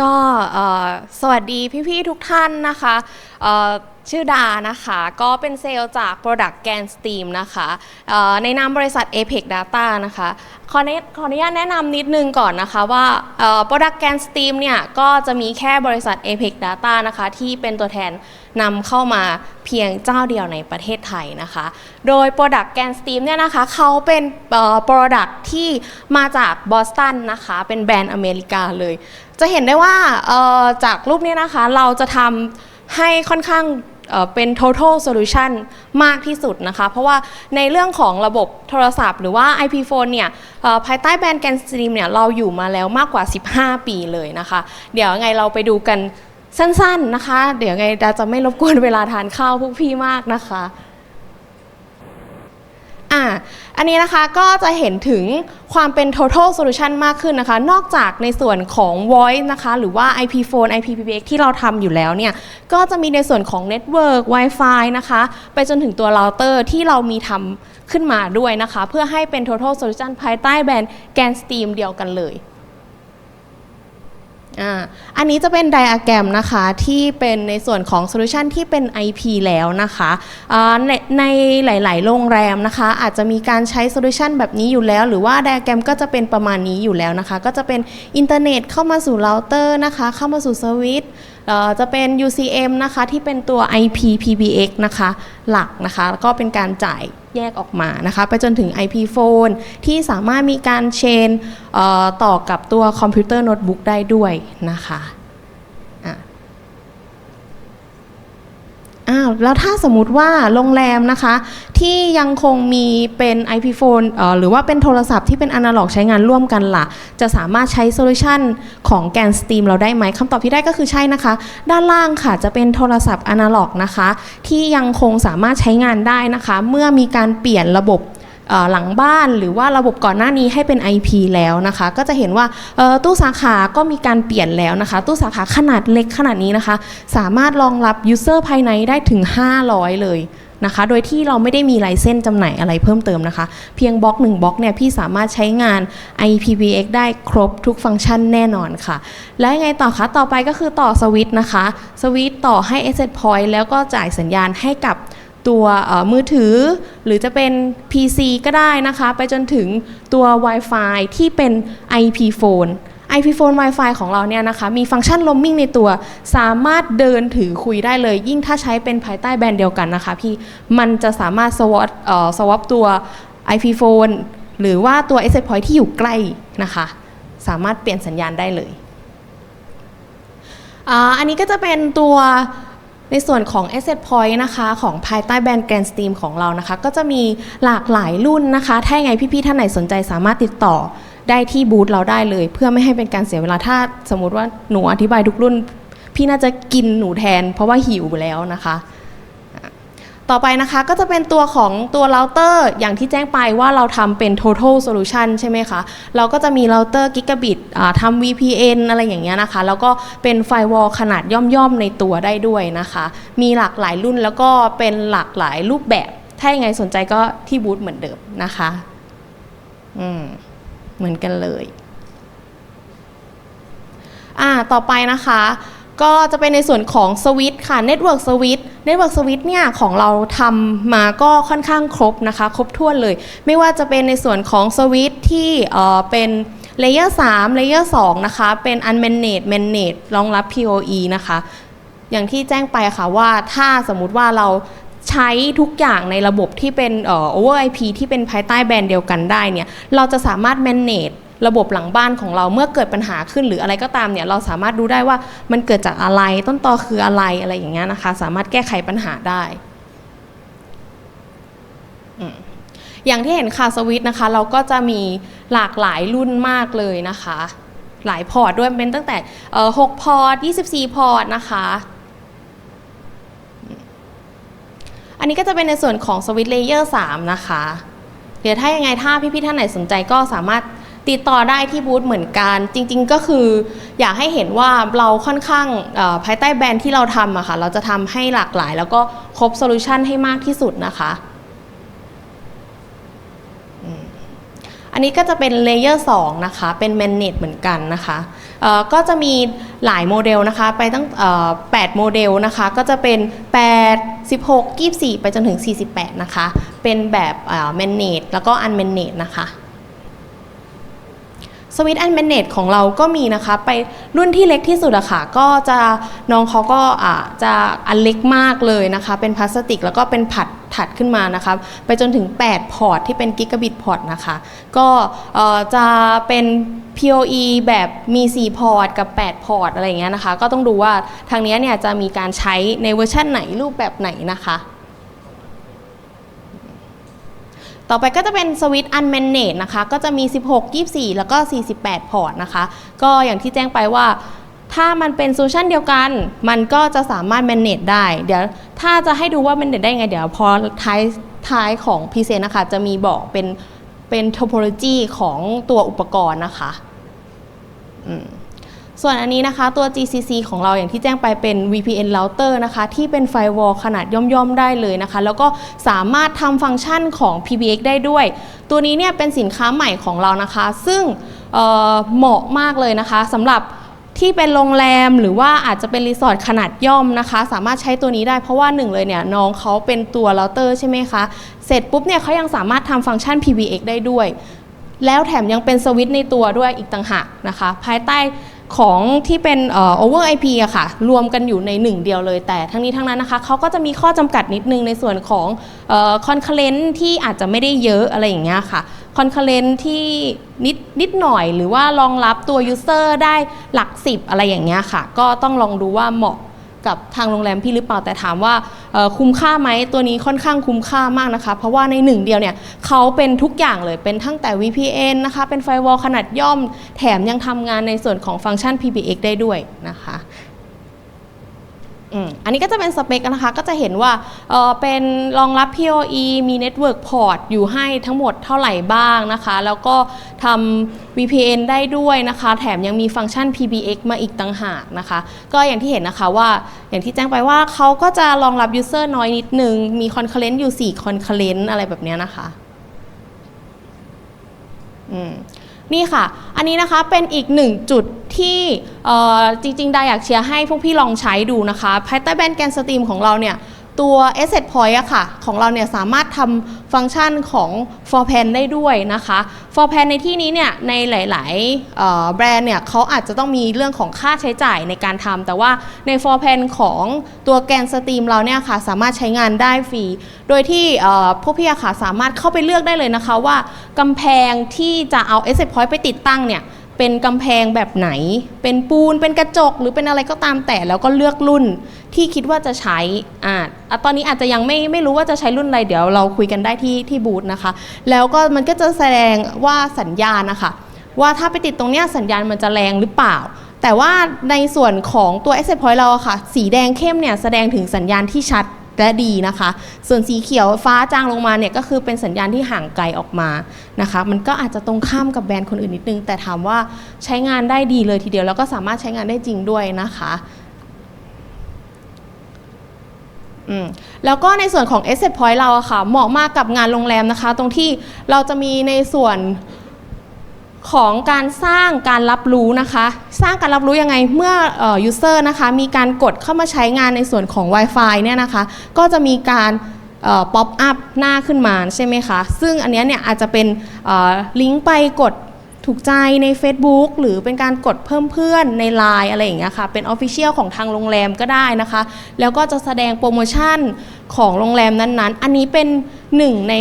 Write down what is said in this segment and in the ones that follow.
ก็สวัสดีพี่ๆทุกท่านนะคะชื่อดานะคะ ก็เป็นเซลล์จาก Product Gan Steam นะคะในนามบริษัท Apex Data นะคะขอขออนุญาตแนะนำนิดนึงก่อนนะคะว่า Product Gan Steam เนี่ยก็จะมีแค่บริษัท Apex Data นะคะที่เป็นตัวแทนนำเข้ามาเพียงเจ้าเดียวในประเทศไทยนะคะ โดย Product Gan Steam เนี่ยนะคะเขาเป็น Product ที่มาจากบอสตันนะคะ เป็นแบรนด์อเมริกาเลย จะเห็นได้ว่าจากรูปนี้นะคะเราจะทำให้ค่อนข้างเป็น total solution มากที่สุดนะคะ เพราะว่าในเรื่องของระบบโทรศัพท์หรือว่า IP phone เนี่ยภายใต้แบรนด์ Gan Stream เนี่ยเราอยู่มาแล้วมากกว่า 15 ปีเลยนะคะ เดี๋ยวไงเราไปดูกันสั้นๆนะคะ เดี๋ยวไงดาจะไม่รบกวนเวลาทานข้าวพวกพี่มากนะคะ อ่าอันนี้นะคะก็จะเห็นถึงความเป็น total solution มากขึ้นนะคะ นอกจากในส่วนของ voice นะคะ หรือว่า IP phone IP PBX ที่เราทำอยู่แล้วเนี่ย ก็จะมีในส่วนของ network Wi-Fi นะคะ ไปจนถึงตัว router ที่เรามีทำขึ้นมาด้วยนะคะ เพื่อให้เป็น total solution ภายใต้แบรนด์ Gan Steam เดียวกันเลย อันนี้จะเป็นไดอะแกรมนะคะที่เป็นในส่วนของโซลูชันที่เป็น IP แล้วนะคะในในหลาย ๆ โรงแรมนะคะ อาจจะมีการใช้โซลูชันแบบนี้อยู่แล้ว หรือว่าไดอะแกรมก็จะเป็นประมาณนี้อยู่แล้วนะคะ ก็จะเป็นอินเทอร์เน็ตเข้ามาสู่เราเตอร์นะคะ เข้ามาสู่สวิตจะเป็น UCM นะคะที่เป็นตัว IP PBX นะคะหลักนะคะแล้วก็เป็นการจ่ายแยกออกมานะคะไปจนถึง IP phone ที่สามารถมีการเชนต่อกับตัวคอมพิวเตอร์โน้ตบุ๊กได้ด้วยนะคะ อ้าวแล้วถ้าสมมติว่าโรงแรมนะคะ ที่ยังคงมีเป็น IP phone เอ่อหรือว่าเป็นโทรศัพท์ที่เป็นอนาล็อกใช้งานร่วมกันล่ะ จะสามารถใช้โซลูชันของแกนสตรีมเราได้ไหมคำตอบที่ได้ก็คือใช่นะคะ ด้านล่างค่ะจะเป็นโทรศัพท์อนาล็อกนะคะ ที่ยังคงสามารถใช้งานได้นะคะ เมื่อมีการเปลี่ยนระบบ หลังบ้านหรือว่าระบบก่อนหน้านี้ให้เป็น IP แล้วนะคะ ก็จะเห็นว่าตู้สาขาก็มีการเปลี่ยนแล้วนะคะ ตู้สาขาขนาดเล็กขนาดนี้นะคะ สามารถรองรับ User ภายในได้ถึง 500 เลยนะคะ โดยที่เราไม่ได้มีไลเส้นจำหน่ายอะไรเพิ่มเติมนะคะ เพียงบล็อก1บล็อกเนี่ยพี่สามารถใช้งาน IPVX ได้ครบทุกฟังก์ชันแน่นอนค่ะ แล้วยังไงต่อคะ ต่อไปก็คือต่อสวิตช์นะคะ สวิตช์ต่อให้ Asset Point แล้วก็จ่ายสัญญาณให้กับ ตัวมือถือ หรือจะเป็น PC ก็ได้นะคะ ไปจนถึงตัว Wi-Fi ที่เป็น IP Phone IP Phone Wi-Fi ของเราเนี่ยนะคะ มีฟังก์ชัน roaming ในตัว สามารถเดินถือคุยได้เลย ยิ่งถ้าใช้เป็นภายใต้แบรนด์เดียวกันนะคะพี่ มันจะสามารถ swap เอ่อ swap ตัว IP Phone หรือว่าตัว Asset Point ที่อยู่ใกล้นะคะ สามารถเปลี่ยนสัญญาณได้เลยออันนี้ก็จะเป็นตัว ในส่วนของ Asset Point นะคะของภายใต้แบรนด์ Grand Steam ของเรานะคะ ก็จะมีหลากหลายรุ่นนะคะ ถ้าไงพี่ๆท่านไหนสนใจสามารถติดต่อได้ที่บูธเราได้เลย เพื่อไม่ให้เป็นการเสียเวลาถ้าสมมุติว่าหนูอธิบายทุกรุ่น พี่น่าจะกินหนูแทน เพราะว่าหิวแล้วนะคะ ต่อไปนะคะก็จะเป็นตัวของตัวเราเตอร์อย่างที่แจ้งไปว่าเราทำเป็น total solution ใช่ไหมคะ เราก็จะมีเราเตอร์ gigabit อ่าทำ VPN อะไรอย่างเงี้ยนะคะ แล้วก็เป็นไฟวอลขนาดย่อมๆในตัวได้ด้วยนะคะ มีหลากหลายรุ่นแล้วก็เป็นหลากหลายรูปแบบ ถ้ายังไงสนใจก็ที่บูธเหมือนเดิมนะคะอืมเหมือนกันเลย อ่าต่อไปนะคะ ก็จะเป็นในส่วนของสวิตค่ะ Network Switch Network Switch เนี่ยของเราทำมาก็ค่อนข้างครบนะคะ ครบถ้วนเลย ไม่ว่าจะเป็นในส่วนของสวิตที่เเป็นเลเยอร์3เลเยอร์2นะคะ เป็น unmanaged managed รองรับ PoE นะคะ อย่างที่แจ้งไปค่ะว่าถ้าสมมุติว่าเราใช้ทุกอย่างในระบบที่เป็นออ over IP ที่เป็นภายใต้แบรนด์เดียวกันได้เนี่ย เราจะสามารถ manage ระบบหลังบ้านของเราเมื่อเกิดปัญหาขึ้นหรืออะไรก็ตามเนี่ยเราสามารถดูได้ว่ามันเกิดจากอะไรต้นตอคืออะไรอะไรอย่างเงี้ยนะคะ สามารถแก้ไขปัญหาได้อย่างที่เห็นค่ะสวิตนะคะ เราก็จะมีหลากหลายรุ่นมากเลยนะคะ หลายพอร์ตด้วยเป็นตั้งแต่เอ่อ6พอร์ต24 พอร์ตนะคะอันนี้ก็จะเป็นในส่วนของ Switch Layer 3นะคะ เดี๋ยวถ้ายังไงถ้าพี่ๆท่านไหนสนใจก็สามารถ ติดต่อได้ที่บูธเหมือนกัน จริง ๆ ก็คืออยากให้เห็นว่าเราค่อนข้างภายใต้แบรนด์ที่เราทำอะค่ะ เราจะทำให้หลากหลาย แล้วก็ครบโซลูชันให้มากที่สุดนะคะอันนี้ก็จะเป็นเลเยอร์2นะคะ เป็น Manage เหมือนกันนะคะก็จะมีหลายโมเดลนะคะ ไปตั้ง8โมเดลนะคะ ก็จะเป็น 8 16 24 ไปจนถึง 48 นะคะ เป็นแบบเอ่อ Manage แล้วก็ Unmanaged นะคะ สวิตอันเมนเนตของเราก็มีนะคะ ไปรุ่นที่เล็กที่สุดอะค่ะ ก็จะน้องเขาก็อ่าจะอันเล็กมากเลยนะคะ เป็นพลาสติกแล้วก็เป็นผัดถัดขึ้นมานะคะไปจนถึง 8 พอร์ตที่เป็นกิกะบิตพอร์ตนะคะ ก็จะเป็น PoE แบบมี 4 พอร์ต กับ 8 พอร์ต อะไรอย่างเงี้ยนะคะ ก็ต้องดูว่าทางนี้เนี่ยจะมีการใช้ในเวอร์ชันไหนรูปแบบไหนนะคะ ต่อไปก็จะเป็นสวิตช์ unmanaged นะคะ ก็จะมี 16 24 แล้วก็ 48 พอร์ตนะคะ ก็อย่างที่แจ้งไปว่า ถ้ามันเป็นโซลูชันเดียวกัน มันก็จะสามารถ manage ได้ เดี๋ยวถ้าจะให้ดูว่า manage ได้ไง เดี๋ยวพอท้ายท้ายของพีเซนต์นะคะ จะมีบอกเป็นเป็น topology ของตัวอุปกรณ์นะคะ อืม ส่วนอันนี้นะคะตัว GCC ของเราอย่างที่แจ้งไปเป็น VPN router นะคะที่เป็น firewall ขนาดย่อมๆได้เลยนะคะ แล้วก็สามารถทำฟังก์ชันของ PBX ได้ด้วย ตัวนี้เนี่ยเป็นสินค้าใหม่ของเรานะคะ ซึ่งเเหมาะมากเลยนะคะสำหรับที่เป็นโรงแรมหรือว่าอาจจะเป็นรีสอร์ทขนาดย่อมนะคะ สามารถใช้ตัวนี้ได้เพราะว่าหนึ่งเลยเนี่ยน้องเขาเป็นตัวเราเตอร์ใช่ไหมคะ เสร็จปุ๊บเนี่ยเขายังสามารถทำฟังก์ชัน PBX ได้ด้วย แล้วแถมยังเป็นสวิตช์ในตัวด้วยอีกต่างหากนะคะ ภายใต้ ของที่เป็นเอ่อ over IP อะค่ะ รวมกันอยู่ในหนึ่งเดียวเลย แต่ทั้งนี้ทั้งนั้นนะคะเขาก็จะมีข้อจำกัดนิดนึงในส่วนของคอนเคลนที่อาจจะไม่ได้เยอะอะไรอย่างเงี้ยค่ะคอนเคลนที่นิดนิดหน่อย หรือว่ารองรับตัว user ได้หลักสิบอะไรอย่างเงี้ยค่ะ ก็ต้องลองดูว่าเหมาะกับทางโรงแรมพี่หรือเปล่าแต่ถามว่า คุ้มค่าไหมตัวนี้ค่อนข้างคุ้มค่ามากนะคะ เพราะว่าในหนึ่งเดียวเนี่ยเขาเป็นทุกอย่างเลยเป็นทั้งแต่ VPN นะคะเป็นไฟวอลขนาดย่อมแถมยังทำงานในส่วนของฟังก์ชัน PBX ได้ด้วยนะคะ อันนี้ก็จะเป็นสเปคนะคะ ก็จะเห็นว่าเออเป็นรองรับ PoE มี Network Port อยู่ให้ทั้งหมดเท่าไหร่บ้างนะคะ แล้วก็ทำ VPN ได้ด้วยนะคะ แถมยังมีฟังก์ชัน PBX มาอีกต่างหากนะคะ ก็อย่างที่เห็นนะคะว่าอย่างที่แจ้งไปว่าเขาก็จะรองรับ User น้อยนิดนึง มี Concurrent อยู่ 4 Concurrent อะไรแบบนี้นะคะ อืม นี่ค่ะ อันนี้นะคะเป็นอีกหนึ่งจุดที่จริงๆดาอยากเชียร์ให้พวกพี่ลองใช้ดูนะคะภายใต้แบรนด์แกนสตรีมของเราเนี่ย ตัว Asset Point อะค่ะของเราเนี่ยสามารถทำฟังก์ชันของ For Pan ได้ด้วยนะคะ For Pan ในที่นี้เนี่ยในหลายๆแบรนด์เนี่ยเขาอาจจะต้องมีเรื่องของค่าใช้จ่ายในการทำแต่ว่าใน For Pan ของตัวแกนสตรีมเราเนี่ยค่ะสามารถใช้งานได้ฟรี โดยที่พวกพี่อะค่ะสามารถเข้าไปเลือกได้เลยนะคะว่ากำแพงที่จะเอา Asset Point ไปติดตั้งเนี่ย เป็นกำแพงแบบไหน เป็นปูน เป็นกระจก หรือเป็นอะไรก็ตามแต่ แล้วก็เลือกรุ่นที่คิดว่าจะใช้ อ่า ตอนนี้อาจจะยังไม่ไม่รู้ว่าจะใช้รุ่นอะไร เดี๋ยวเราคุยกันได้ที่ที่บูธนะคะ แล้วก็มันก็จะแสดงว่าสัญญาณนะคะ ว่าถ้าไปติดตรงเนี้ยสัญญาณมันจะแรงหรือเปล่า แต่ว่าในส่วนของตัว Access Point เราอะค่ะ สีแดงเข้มเนี่ยแสดงถึงสัญญาณที่ชัด และดีนะคะ ส่วนสีเขียวฟ้าจางลงมาเนี่ยก็คือเป็นสัญญาณที่ห่างไกลออกมานะคะ มันก็อาจจะตรงข้ามกับแบรนด์คนอื่นนิดนึง แต่ถามว่าใช้งานได้ดีเลยทีเดียว แล้วก็สามารถใช้งานได้จริงด้วยนะคะอืมแล้วก็ในส่วนของ Asset Point เราอะค่ะ เหมาะมากกับงานโรงแรมนะคะ ตรงที่เราจะมีในส่วน ของการสร้างการรับรู้นะคะ สร้างการรับรู้ยังไงเมื่อเอ่อ user นะคะมีการกดเข้ามาใช้งานในส่วนของ Wi-Fi เนี่ยนะคะก็จะมีการป๊อปอัพหน้าขึ้นมาใช่ไหมคะ ซึ่งอันนี้เนี่ยอาจจะเป็นลิงก์ไปกด ถูกใจใน Facebook หรือเป็นการกดเพิ่มเพื่อนใน Line อะไรอย่างเงี้ยค่ะ เป็น Official ของทางโรงแรมก็ได้นะคะ แล้วก็จะแสดงโปรโมชั่นของโรงแรมนั้นๆ อันนี้เป็นหนึ่งใน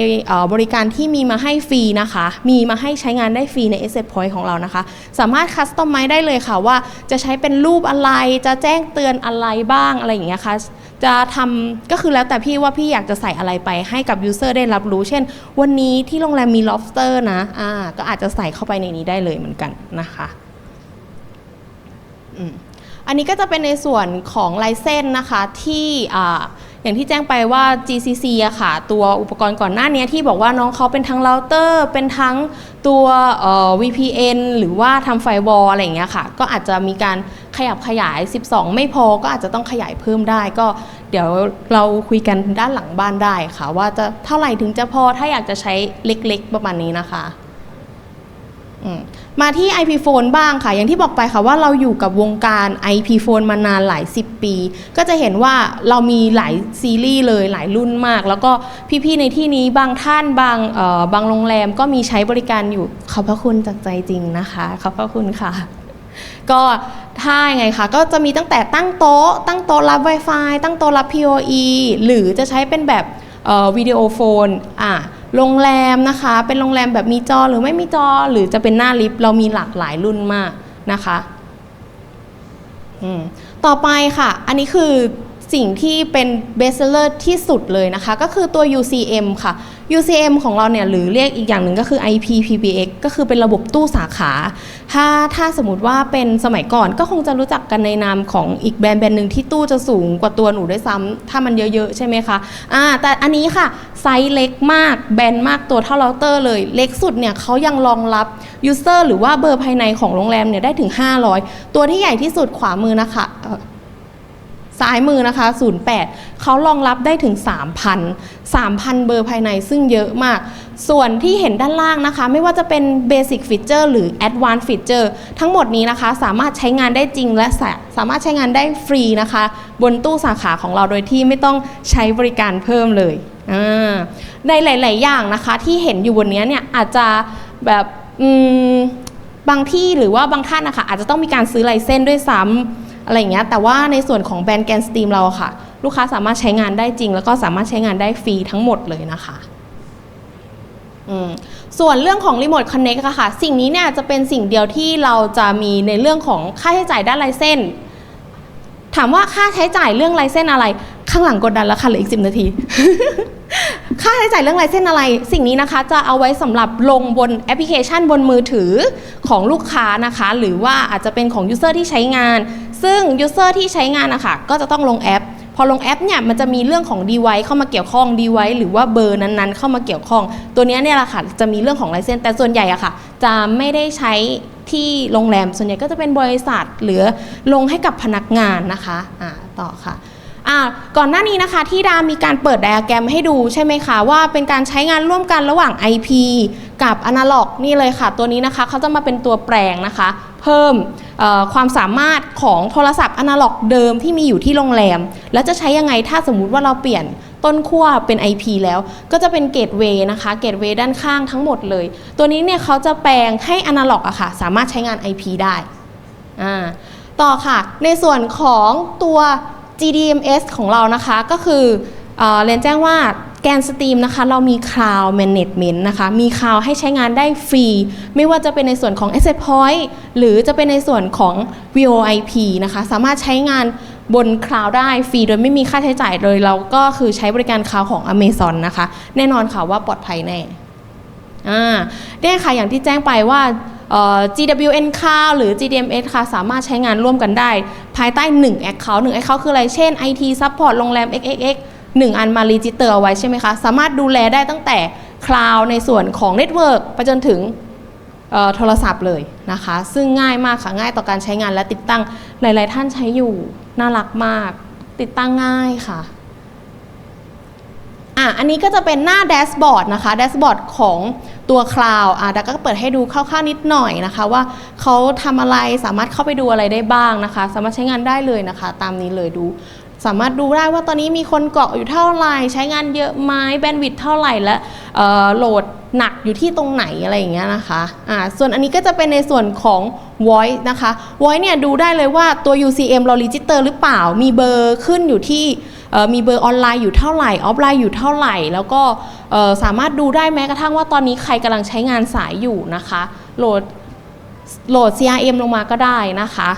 บริการที่มีมาให้ฟรีนะคะ มีมาให้ใช้งานได้ฟรีใน Asset Point ของเรานะคะ สามารถคัสตอมไมได้เลยค่ะว่าจะใช้เป็นรูปอะไรจะแจ้งเตือนอะไรบ้างอะไรอย่างเงี้ยค่ะ จะทำก็คือแล้วแต่พี่ว่าพี่อยากจะใส่อะไรไปให้กับยูเซอร์ได้รับรู้ เช่น วันนี้ที่โรงแรมมี lobster นะอ่าก็อาจจะใส่เข้าไปในนี้ได้เลยเหมือนกันนะคะอันนี้ก็จะเป็นในส่วนของลายเส้นนะคะที่อ่า อย่างที่แจ้งไปว่า GCC อะค่ะ ตัวอุปกรณ์ก่อนหน้านี้ที่บอกว่าน้องเขาเป็นทั้งเราเตอร์ เป็นทั้งตัวเอ่อ VPN หรือว่าทำไฟวอลอะไรอย่างเงี้ยค่ะ ก็อาจจะมีการขยับขยาย 12 ไม่พอก็อาจจะต้องขยายเพิ่มได้ ก็เดี๋ยวเราคุยกันด้านหลังบ้านได้ค่ะ ว่าจะเท่าไหร่ถึงจะพอถ้าอยากจะใช้เล็กๆ ประมาณนี้นะคะ มมาที่ IP phone บ้างค่ะ อย่างที่บอกไปค่ะว่าเราอยู่กับวงการ IP phone มานานหลาย 10 ปี ก็จะเห็นว่าเรามีหลายซีรีส์เลยหลายรุ่นมาก แล้วก็พี่ๆในที่นี้บางท่านบางเอ่อบางโรงแรมก็มีใช้บริการอยู่ ขอบพระคุณจากใจจริงนะคะ ขอบพระคุณค่ะ ก็ถ้ายังไงคะก็จะมีตั้งแต่ตั้งโต๊ะ ตั้งโต๊ะรับ Wi-Fi ตั้งโต๊ะรับ PoE หรือจะใช้เป็นแบบเอ่อวิดีโอโฟนอะ โรงแรมนะคะ เป็นโรงแรมแบบมีจอหรือไม่มีจอหรือจะเป็นหน้าลิฟต์เรามีหลากหลายรุ่นมากนะคะอืมต่อไปค่ะ อันนี้คือ สิ่งที่เป็นเบสเซอร์ที่สุดเลยนะคะ ก็คือตัว UCM ค่ะ UCM ของเราเนี่ยหรือเรียกอีกอย่างหนึ่งก็คือ IPPBX ก็คือเป็นระบบตู้สาขา ถ้าถ้าสมมติว่าเป็นสมัยก่อนก็คงจะรู้จักกันในนามของอีกแบรนด์แบรนด์หนึ่งที่ตู้จะสูงกว่าตัวหนูด้วยซ้ำถ้ามันเยอะๆ ใช่ไหมคะอ่าแต่อันนี้ค่ะ ไซส์เล็กมากแบนมากตัวเท่าเราเตอร์เลย เล็กสุดเนี่ยเขายังรองรับยูเซอร์หรือว่าเบอร์ภายในของโรงแรมเนี่ยได้ถึง 500 ตัวที่ใหญ่ที่สุดขวามือนะคะ ซ้ายมือนะคะ 08 เขารองรับได้ถึง 3,000 3,000 เบอร์ภายในซึ่งเยอะมาก ส่วนที่เห็นด้านล่างนะคะ ไม่ว่าจะเป็น Basic Feature หรือ Advanced Feature ทั้งหมดนี้นะคะ สามารถใช้งานได้จริงและสามารถใช้งานได้ฟรีนะคะ บนตู้สาขาของเราโดยที่ไม่ต้องใช้บริการเพิ่มเลย ในหลาย ๆ อย่างนะคะ ที่เห็นอยู่บนนี้เนี่ยอาจจะแบบบางที่หรือว่าบางท่านนะคะ อาจจะต้องมีการซื้อไลเซนส์ด้วยซ้ำ อะไรอย่างเงี้ยแต่ว่าในส่วนของแบรนด์แกนสตรีมเราค่ะ ลูกค้าสามารถใช้งานได้จริง แล้วก็สามารถใช้งานได้ฟรีทั้งหมดเลยนะคะส่วนเรื่องของรีโมทคอนเน็กอะค่ะ สิ่งนี้เนี่ยจะเป็นสิ่งเดียวที่เราจะมีในเรื่องของค่าใช้จ่ายด้านไลเซนส์ถามว่าค่าใช้จ่ายเรื่องไลเซนส์อะไร ข้างหลังกดดันแล้วค่ะเหลืออีกสินาที ค่าใช้จ่ายเรื่องไลเซนส์อะไร สิ่งนี้นะคะ จะเอาไว้สำหรับลงบนแอปพลิเคชันบนมือถือของลูกค้านะคะ หรือว่าอาจจะเป็นของยูเซอร์ที่ใช้งาน ซึ่งยูเซอร์ที่ใช้งานนะคะก็จะต้องลงแอป พอลงแอปเนี่ยมันจะมีเรื่องของ device เข้ามาเกี่ยวข้อง device หรือว่าเบอร์นั้นๆ เข้ามาเกี่ยวข้อง ตัวนี้เนี่ยแหละค่ะจะมีเรื่องของไลเซนส์แต่ส่วนใหญ่อะค่ะ จะไม่ได้ใช้ที่โรงแรม ส่วนใหญ่ก็จะเป็นบริษัทหรือลงให้กับพนักงานนะคะอ่าต่อค่ะอ่าก่อนหน้านี้นะคะที่ดามีการเปิดไดอะแกรมให้ดูใช่ไหมคะว่าเป็นการใช้งานร่วมกันระหว่าง IP กับอนาล็อกนี่เลยค่ะ ตัวนี้นะคะเขาจะมาเป็นตัวแปลงนะคะ เพิ่มความสามารถของโทรศัพท์อนาล็อกเดิมที่มีอยู่ที่โรงแรม แล้วจะใช้ยังไงถ้าสมมุติว่าเราเปลี่ยนต้นขั้วเป็น IP แล้วก็จะเป็นเกตเวย์นะคะ เกตเวย์ด้านข้างทั้งหมดเลย ตัวนี้เนี่ยเขาจะแปลงให้อนาล็อกอะค่ะ สามารถใช้งาน IP ได้อ่าต่อค่ะ ในส่วนของตัว GDMS ของเรานะคะ ก็คืออเรียนแจ้งว่า แกนสตรีมนะคะเรามี Cloud Management นะคะมี Cloud ให้ใช้งานได้ฟรี ไม่ว่าจะเป็นในส่วนของ Asset Point หรือจะเป็นในส่วนของ VoIP นะคะสามารถใช้งานบน Cloud ได้ฟรีโดยไม่มีค่าใช้จ่ายเลยเราก็คือใช้บริการ Cloud ของ Amazon นะคะ แน่นอนค่ะว่าปลอดภัยแน่อ่าได้ค่ะอย่างที่แจ้งไปว่า GWN Cloud หรือ GDMS ค่ะสามารถใช้งานร่วมกันได้ ภายใต้ 1 Account 1 Account คืออะไร เช่น IT Support โรงแรม XXX 1 อันมารีจิเตอร์เอาไว้ใช่ไหมคะ สามารถดูแลได้ตั้งแต่ Cloud ในส่วนของ Network ไปจนถึงโทรศัพท์เลยนะคะ ซึ่งง่ายมากค่ะง่ายต่อการใช้งานและติดตั้งหลาย ๆ ท่านใช้อยู่น่ารักมาก ติดตั้งง่ายค่ะอะ อันนี้ก็จะเป็นหน้าแดชบอร์ดนะคะแดชบอร์ดของตัวคลาวอะดาก็เปิดให้ดูคร่าวๆนิดหน่อยนะคะ ว่าเขาทำอะไรสามารถเข้าไปดูอะไรได้บ้างนะคะ สามารถใช้งานได้เลยนะคะ ตามนี้เลยดู สามารถดูได้ว่าตอนนี้มีคนเกาะอยู่เท่าไหร่ ใช้งานเยอะไหมแบนด์วิดต์เท่าไหร่และโหลดหนักอยู่ที่ตรงไหนอะไรอย่างเงี้ยนะคะอ่าส่วนอันนี้ก็จะเป็นในส่วนของ voice นะคะ voice เนี่ยดูได้เลยว่าตัว UCM เรา register หรือเปล่า มีเบอร์ขึ้นอยู่ที่มีเบอร์ออนไลน์อยู่เท่าไหร่ ออฟไลน์อยู่เท่าไหร่ แล้วก็สามารถดูได้แม้กระทั่งว่าตอนนี้ใครกำลังใช้งานสายอยู่นะคะ โหลดโหลด CRM ลงมาก็ได้นะคะ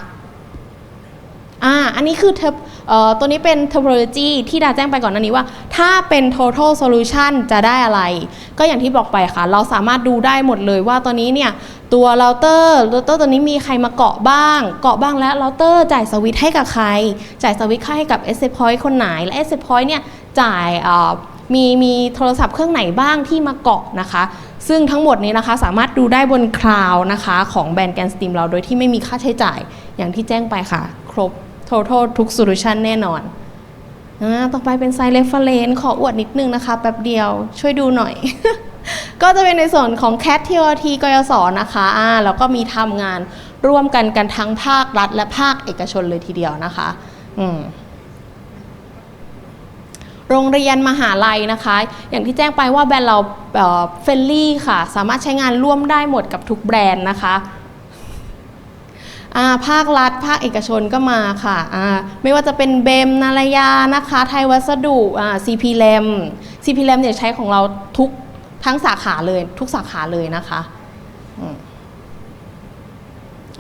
อ่าอันนี้คือเอ่อตัวนี้เป็น topology ที่ดาแจ้งไปก่อนหน้านี้ว่า ถ้าเป็น total solution จะได้อะไร ก็อย่างที่บอกไปค่ะ เราสามารถดูได้หมดเลยว่าตอนนี้เนี่ยตัวเราเตอร์เราเตอร์ตัวนี้มีใครมาเกาะบ้าง เกาะบ้างแล้วเราเตอร์จ่ายสวิตให้กับใคร จ่ายสวิตช์ให้กับ s อ Point คนไหน และ s อ Point เนี่ยจ่ายอ่อมีมีโทรศัพท์เครื่องไหนบ้างที่มาเกาะนะคะ ซึ่งทั้งหมดนี้นะคะสามารถดูได้บนคลาวนะคะ ของแบรนด์แกนสตีมเราโดยที่ไม่มีค่าใช้จ่ายอย่างที่แจ้งไปค่ะ ครบ total ทุก solution แน่นอนอต่อไปเป็นไซ e reference ขออวดนิดนึงนะคะแป๊บเดียวช่วยดูหน่อย ก็จะเป็นในส่วนของ CAT TOT กยศนะคะอ่าแล้วก็มีทำงานร่วมกันกันทั้งภาครัฐและภาคเอกชนเลยทีเดียวนะคะอืมโรงเรียนมหาลัยนะคะ อย่างที่แจ้งไปว่าแบรนด์เราเฟรนลี่ค่ะ สามารถใช้งานร่วมได้หมดกับทุกแบรนด์นะคะ ภาครัฐ ภาคเอกชนก็มาค่ะไม่ว่าจะเป็นเบมนารยานะคะ ไทยวัสดุอ่า CP แ a m CP l a m เนี่ยใช้ของเราทุกทั้งสาขาเลย ทุกสาขาเลยนะคะ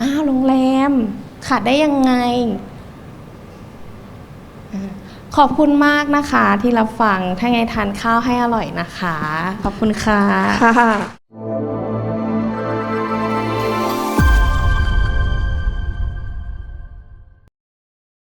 อ้าวโรงแรมขาดได้ยังไง ขอบคุณมากนะคะที่รับฟัง ถ้าไงทานข้าวให้อร่อยนะคะ ขอบคุณค่ะ